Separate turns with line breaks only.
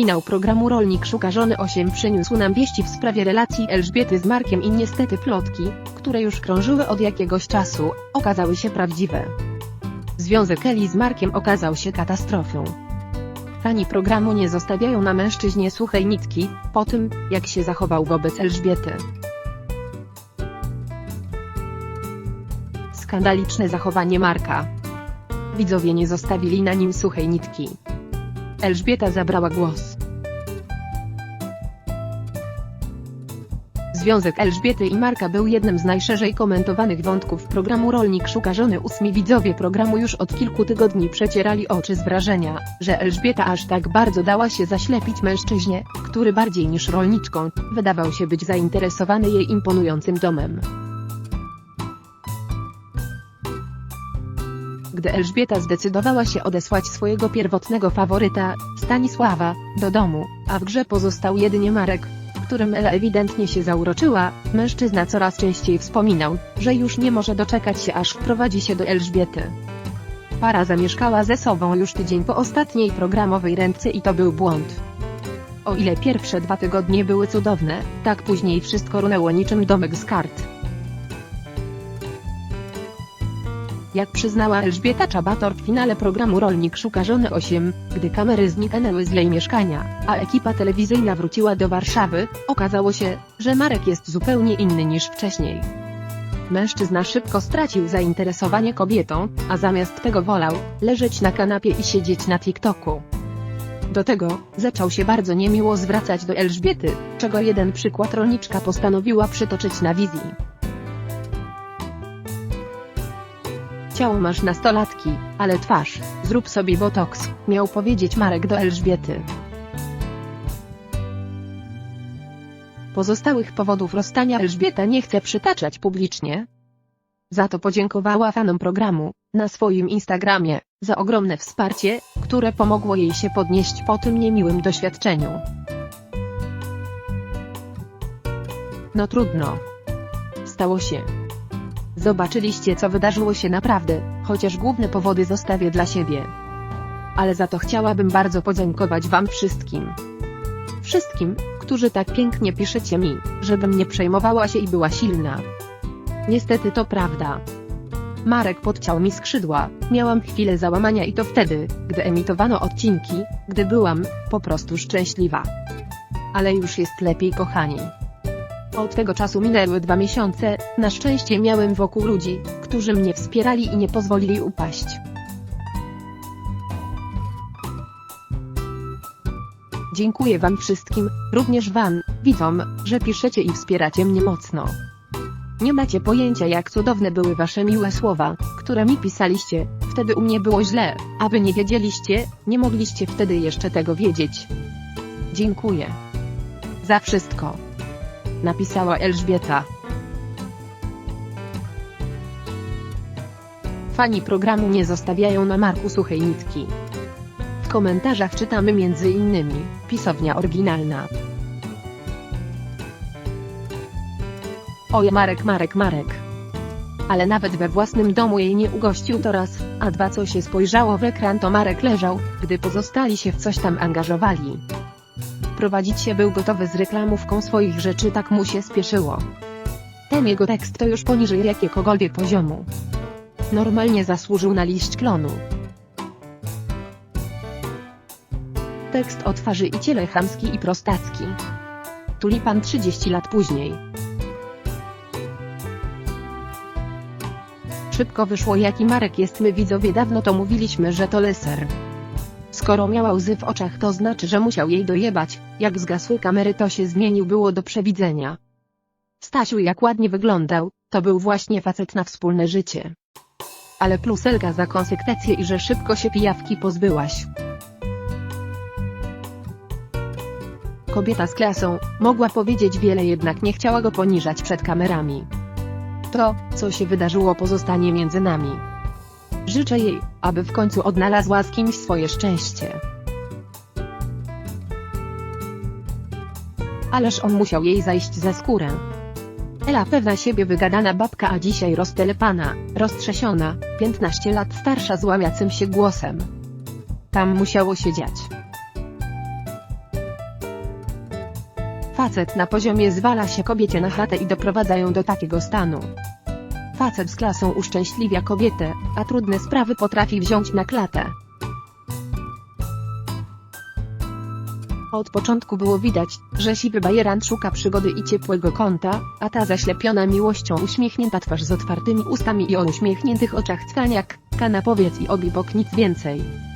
Finał programu Rolnik Szuka Żony 8 przyniósł nam wieści w sprawie relacji Elżbiety z Markiem i niestety plotki, które już krążyły od jakiegoś czasu, okazały się prawdziwe. Związek Eli z Markiem okazał się katastrofą. Fani programu nie zostawiają na mężczyźnie suchej nitki, po tym, jak się zachował wobec Elżbiety. Skandaliczne zachowanie Marka. Widzowie nie zostawili na nim suchej nitki. Elżbieta zabrała głos. Związek Elżbiety i Marka był jednym z najszerzej komentowanych wątków programu Rolnik Szuka Żony. Ósmi widzowie programu już od kilku tygodni przecierali oczy z wrażenia, że Elżbieta aż tak bardzo dała się zaślepić mężczyźnie, który bardziej niż rolniczką, wydawał się być zainteresowany jej imponującym domem. Gdy Elżbieta zdecydowała się odesłać swojego pierwotnego faworyta, Stanisława, do domu, a w grze pozostał jedynie Marek, którym Ela ewidentnie się zauroczyła, mężczyzna coraz częściej wspominał, że już nie może doczekać się aż wprowadzi się do Elżbiety. Para zamieszkała ze sobą już tydzień po ostatniej programowej ręce i to był błąd. O ile pierwsze dwa tygodnie były cudowne, tak później wszystko runęło niczym domek z kart. Jak przyznała Elżbieta Czabator w finale programu Rolnik Szuka Żony 8, gdy kamery zniknęły z jej mieszkania, a ekipa telewizyjna wróciła do Warszawy, okazało się, że Marek jest zupełnie inny niż wcześniej. Mężczyzna szybko stracił zainteresowanie kobietą, a zamiast tego wolał leżeć na kanapie i siedzieć na TikToku. Do tego, zaczął się bardzo niemiło zwracać do Elżbiety, czego jeden przykład rolniczka postanowiła przytoczyć na wizji. Ciało masz nastolatki, ale twarz, zrób sobie botoks, miał powiedzieć Marek do Elżbiety. Pozostałych powodów rozstania Elżbieta nie chce przytaczać publicznie. Za to podziękowała fanom programu, na swoim Instagramie, za ogromne wsparcie, które pomogło jej się podnieść po tym niemiłym doświadczeniu. No trudno. Stało się. Zobaczyliście co wydarzyło się naprawdę, chociaż główne powody zostawię dla siebie. Ale za to chciałabym bardzo podziękować wam wszystkim. Wszystkim, którzy tak pięknie piszecie mi, żebym nie przejmowała się i była silna. Niestety to prawda. Marek podciął mi skrzydła, miałam chwilę załamania i to wtedy, gdy emitowano odcinki, gdy byłam, po prostu szczęśliwa. Ale już jest lepiej kochani. Od tego czasu minęły dwa miesiące, na szczęście miałem wokół ludzi, którzy mnie wspierali i nie pozwolili upaść. Dziękuję wam wszystkim, również wam, widzom, że piszecie i wspieracie mnie mocno. Nie macie pojęcia jak cudowne były wasze miłe słowa, które mi pisaliście, wtedy u mnie było źle, a wy nie wiedzieliście, nie mogliście wtedy jeszcze tego wiedzieć. Dziękuję. Za wszystko napisała Elżbieta. Fani programu nie zostawiają na Marku suchej nitki. W komentarzach czytamy innymi, pisownia oryginalna. Oj Marek Marek Marek. Ale nawet we własnym domu jej nie ugościł to raz, a dwa co się spojrzało w ekran to Marek leżał, gdy pozostali się w coś tam angażowali prowadzić się był gotowy z reklamówką swoich rzeczy tak mu się spieszyło. Ten jego tekst to już poniżej jakiegokolwiek poziomu. Normalnie zasłużył na liść klonu. Tekst o twarzy i ciele chamski i prostacki. Tulipan 30 lat później. Szybko wyszło jaki Marek jest my widzowie dawno to mówiliśmy że to leser. Skoro miała łzy w oczach to znaczy, że musiał jej dojebać, jak zgasły kamery to się zmienił było do przewidzenia. Stasiu jak ładnie wyglądał, to był właśnie facet na wspólne życie. Ale pluselka za konsekwencje i że szybko się pijawki pozbyłaś. Kobieta z klasą, mogła powiedzieć wiele jednak nie chciała go poniżać przed kamerami. To, co się wydarzyło pozostanie między nami. Życzę jej, aby w końcu odnalazła z kimś swoje szczęście. Ależ on musiał jej zajść za skórę. Ela pewna siebie wygadana babka, a dzisiaj roztelepana, roztrzesiona, 15 lat starsza z łamiacym się głosem. Tam musiało się dziać. Facet na poziomie zwala się kobiecie na chatę i doprowadza ją do takiego stanu. Facet z klasą uszczęśliwia kobietę, a trudne sprawy potrafi wziąć na klatę. Od początku było widać, że siwy bajeran szuka przygody i ciepłego kąta, a ta zaślepiona miłością uśmiechnięta twarz z otwartymi ustami i o uśmiechniętych oczach cwaniak, kana powiedz i obi bok nic więcej.